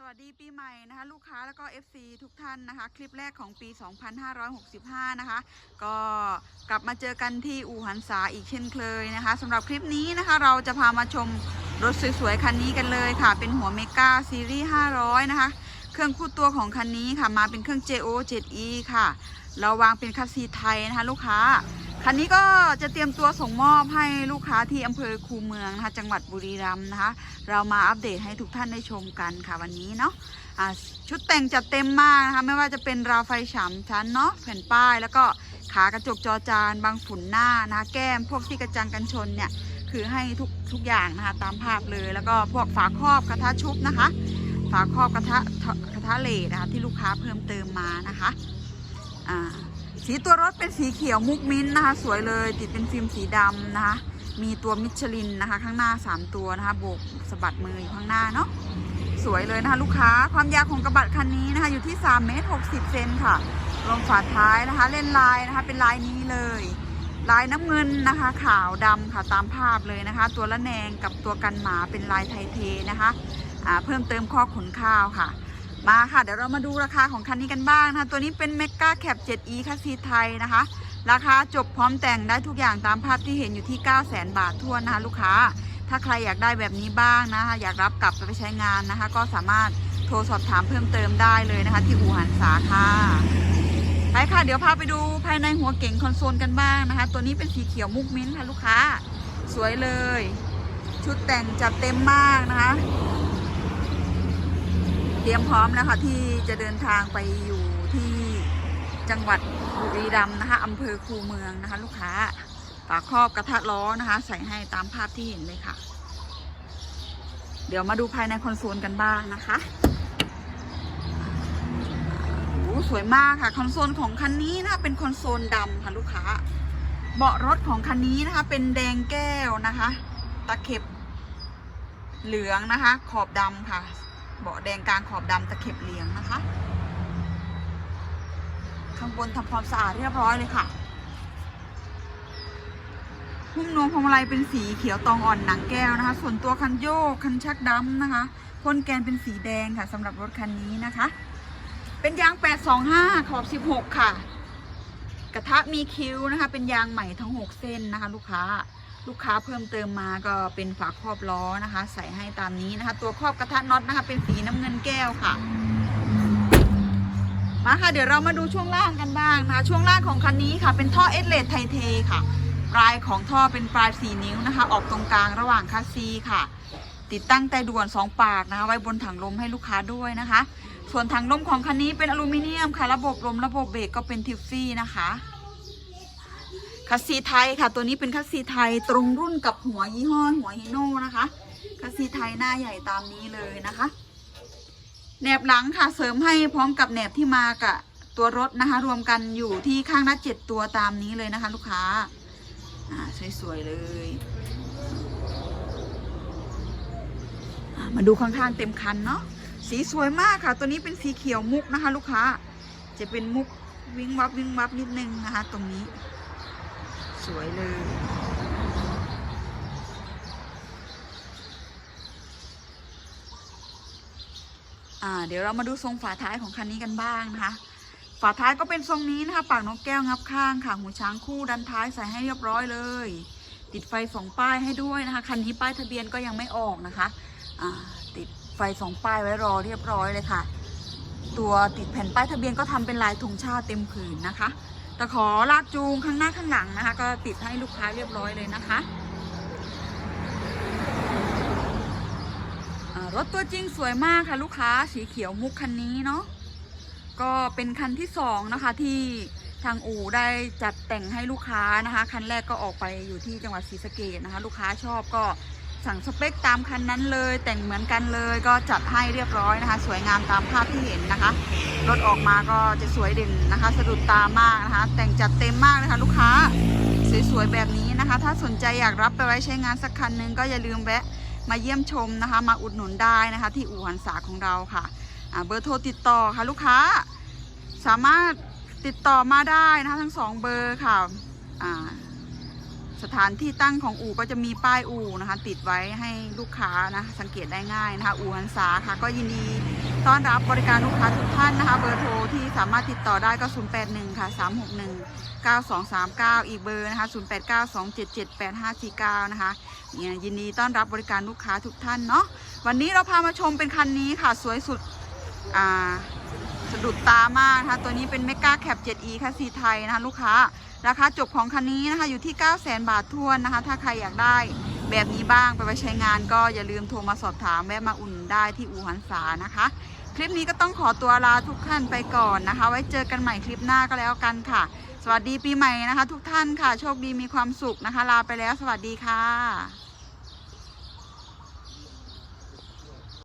สวัสดีปีใหม่นะคะ ลูกค้าแล้วก็ FC ทุกท่านนะคะ คลิปแรกของปี 2565 นะคะ ก็กลับมาเจอกันที่อู่หันษาอีกเช่นเคยนะคะสำหรับคลิปนี้นะคะ เราจะพามาชมรถสวยๆ คันนี้กันเลยค่ะ เป็นหัวเมกาซีรีส์ 500 นะคะ เครื่องคู่ตัวของคันนี้ค่ะมาเป็นเครื่อง JO 7E ค่ะ เราวางเป็นคัสซีไทยนะคะลูกค้า คันนี้ก็จะเตรียมตัวส่งมอบให้ลูกค้าที่อำเภอคูเมืองนะคะจังหวัดบุรีรัมย์นะคะ เรามาอัปเดตให้ทุกท่านได้ชมกันค่ะวันนี้เนาะชุดแต่งจัดเต็มมากนะคะไม่ว่าจะเป็นราวไฟฉามชั้นเนาะแผ่นป้ายแล้วก็ขากระจกจอจานบางฝุ่นหน้านะคะแก้มพวกที่กระจังกันชนเนี่ยคือให้ทุกทุกอย่างนะคะตามภาพเลยแล้วก็พวกฝาครอบกระทะชุบนะคะ ฝาครอบกระทะกระ ทะเลนะคะที่ลูกค้าเพิ่มเติมมานะคะสีตัวรถเป็นสีเขียวมุกมิ้นนะคะ สวยเลยติดเป็นฟิล์มสีดำนะคะ มีตัวมิชลินนะคะ ข้างหน้า 3 ตัวนะคะโบกสะบัดมืออยู่ข้างหน้าเนาะสวยเลยนะคะ ลูกค้าความยาวของกระบะคันนี้นะคะ อยู่ที่3เมตร60เซนค่ะรวมฝาท้ายนะคะ เล่นลายนะคะ เป็นลายนี้เลย ลายน้ำเงินนะคะ ขาวดำค่ะตามภาพเลยนะคะ ตัวละแนงกับตัวกันหมาเป็นลายไทเทนะคะเพิ่มเติมข้อขนข้าวค่ะ มาค่ะ เดี๋ยวเรามาดูราคาของคันนี้กันบ้างนะคะ ตัวนี้เป็นเมกาแคป 7e คัสซีไทยนะคะ ราคาจบพร้อมแต่งได้ทุกอย่างตามภาพที่เห็นอยู่ที่ 9 0 0 0 0 0 บาททั่วนนะคะลูกค้า ถ้าใครอยากได้แบบนี้บ้างนะคะ อยากรับกลับไปใช้งานนะคะ ก็สามารถโทรสอบถามเพิ่มเติมได้เลยนะคะ ที่อู่หันสาค่ะไปค่ะ เดี๋ยวพาไปดูภายในหัวเก๋งคอนโซลกันบ้างนะคะ ตัวนี้เป็นสีเขียวมุกมิ้นท์ค่ะลูกค้า สวยเลย ชุดแต่งจัดเต็มมากนะคะ เตรียมพร้อมแล้วค่ะที่จะเดินทางไปอยู่ที่จังหวัดบุรีรัมย์นะคะอำเภอคูเมืองนะคะ ลูกค้าฝาครอบกระทะล้อนะคะ ใส่ให้ตามภาพที่เห็นเลยค่ะ เดี๋ยวมาดูภายในคอนโซลกันบ้างนะคะโอ้โหสวยมากค่ะคอนโซลของคันนี้นะคะเป็นคอนโซลดำค่ะลูกค้า เบาะรถของคันนี้นะคะ เป็นแดงแก้วนะคะ ตะเข็บเหลืองนะคะ ขอบดำค่ะ เบาะแดงกลางขอบดำตะเข็บเหลืองนะคะ ข้างบนทำความสะอาดเรียบร้อยเลยค่ะหุ้มนวมพวงมาลัยเป็นสีเขียวตองอ่อนหนังแก้วนะคะ ส่วนตัวคันโยกคันชักดำนะคะพ่นแกนเป็นสีแดงค่ะสำหรับรถคันนี้นะคะ เป็นยาง 825 ขอบ 16 ค่ะ กระทะมีคิ้วนะคะ เป็นยางใหม่ทั้ง 6 เส้นนะคะ ลูกค้า ลูกค้าเพิ่มเติมมาก็เป็นฝาครอบล้อนะคะ ใส่ให้ตามนี้นะคะ ตัวครอบกระทะน็อตนะคะ เป็นสีน้ำเงินแก้วค่ะ มาค่ะเดี๋ยวเรามาดูช่วงล่างกันบ้างนะคะช่วงล่างของคันนี้ค่ะ เป็นท่อเอสเลสไทเทค่ะ ปลายของท่อเป็นปลาย4นิ้วนะคะ ออกตรงกลางระหว่างคัสซีค่ะ ติดตั้งแต่ด่วน 2 ปากนะคะ ไว้บนถังลมให้ลูกค้าด้วยนะคะ ส่วนถังลมของคันนี้เป็นอลูมิเนียมค่ะ ระบบลมระบบเบรกก็เป็นทิฟฟี่นะคะ คัสซีไทยค่ะ ตัวนี้เป็นคัสซีไทยตรงรุ่นกับหัวยี่ห้อหัวฮิโน่นะคะ คัสซีไทยหน้าใหญ่ตามนี้เลยนะคะแหนบหลังค่ะเสริมให้พร้อมกับแหนบที่มากับตัวรถนะคะ รวมกันอยู่ที่ข้างละเจ็ดตัวตามนี้เลยนะคะ ลูกค้าอ่าสวยๆเลยมาดูข้างๆเต็มคันเนาะสีสวยมากค่ะ ตัวนี้เป็นสีเขียวมุกนะคะ ลูกค้า จะเป็นมุกวิงวับวิงวับนิดนึงนะคะ ตรงนี้ สวยเลย อ่า เดี๋ยวเรามาดูทรงฝาท้ายของคันนี้กันบ้างนะคะ ฝาท้ายก็เป็นทรงนี้นะคะ ปากนกแก้วงับข้างค่ะ หูช้างคู่ดันท้ายใส่ให้เรียบร้อยเลย ติดไฟสองป้ายให้ด้วยนะคะ คันนี้ป้ายทะเบียนก็ยังไม่ออกนะคะ อ่า ติดไฟสองป้ายไว้รอเรียบร้อยเลยค่ะ ตัวติดแผ่นป้ายทะเบียนก็ทำเป็นลายธงชาติเต็มผืนนะคะ ตะขอลากจูงข้างหน้าข้างหลังนะคะ ก็ติดให้ลูกค้าเรียบร้อยเลยนะคะรถตัวจริงสวยมากค่ะลูกค้าสีเขียวมุกคันนี้เนาะก็เป็นคันที่สองนะคะที่ทางอู่ได้จัดแต่งให้ลูกค้านะคะ คันแรกก็ออกไปอยู่ที่จังหวัดศรีสะเกษนะคะ ลูกค้าชอบก็ สั่งสเปคตามคันนั้นเลย แต่งเหมือนกันเลยก็จัดให้เรียบร้อยนะคะ สวยงามตามภาพที่เห็นนะคะรถออกมาก็จะสวยเด่นนะคะ สะดุดตามากนะคะ แต่งจัดเต็มมากเลยค่ะลูกค้าสวยๆแบบนี้นะคะ ถ้าสนใจอยากรับไปไว้ใช้งานสักคันนึงก็อย่าลืมแวะมาเยี่ยมชมนะคะ มาอุดหนุนได้นะคะ ที่อู่หันษาของเราค่ะเบอร์โทรติดต่อค่ะลูกค้า สามารถติดต่อมาได้นะคะทั้งสองเบอร์ค่ะอ่า สถานที่ตั้งของอู่ก็จะมีป้ายอู่นะคะ ติดไว้ให้ลูกค้านะสังเกตได้ง่ายนะคะ อู่หันษาค่ะ ก็ยินดีต้อนรับบริการลูกค้าทุกท่านนะคะ เบอร์โทรที่สามารถติดต่อได้ก็ 081 ค่ะ 361 9239 อีกเบอร์นะคะ 0892778549 นะคะเนี่ยยินดีต้อนรับบริการลูกค้าทุกท่านเนาะวันนี้เราพามาชมเป็นคันนี้ค่ะ สวยสุดอ่า สะดุดตามากนะคะ ตัวนี้เป็นเมกาแคป 7e ค่ะสีไทยนะคะลูกค้า ราคาจบของคันนี้นะคะอยู่ที่ 9 0 0 0 0 0 บาททวนนะคะ ถ้าใครอยากได้แบบนี้บ้างไปไปใช้งานก็อย่าลืมโทรมาสอบถามแวะมาอุ่นได้ที่อู่หันษานะคะ คลิปนี้ก็ต้องขอตัวลาทุกท่านไปก่อนนะคะ ไว้เจอกันใหม่คลิปหน้าก็แล้วกันค่ะ สวัสดีปีใหม่นะคะ ทุกท่านค่ะ โชคดีมีความสุขนะคะ ลาไปแล้ว สวัสดีค่ะ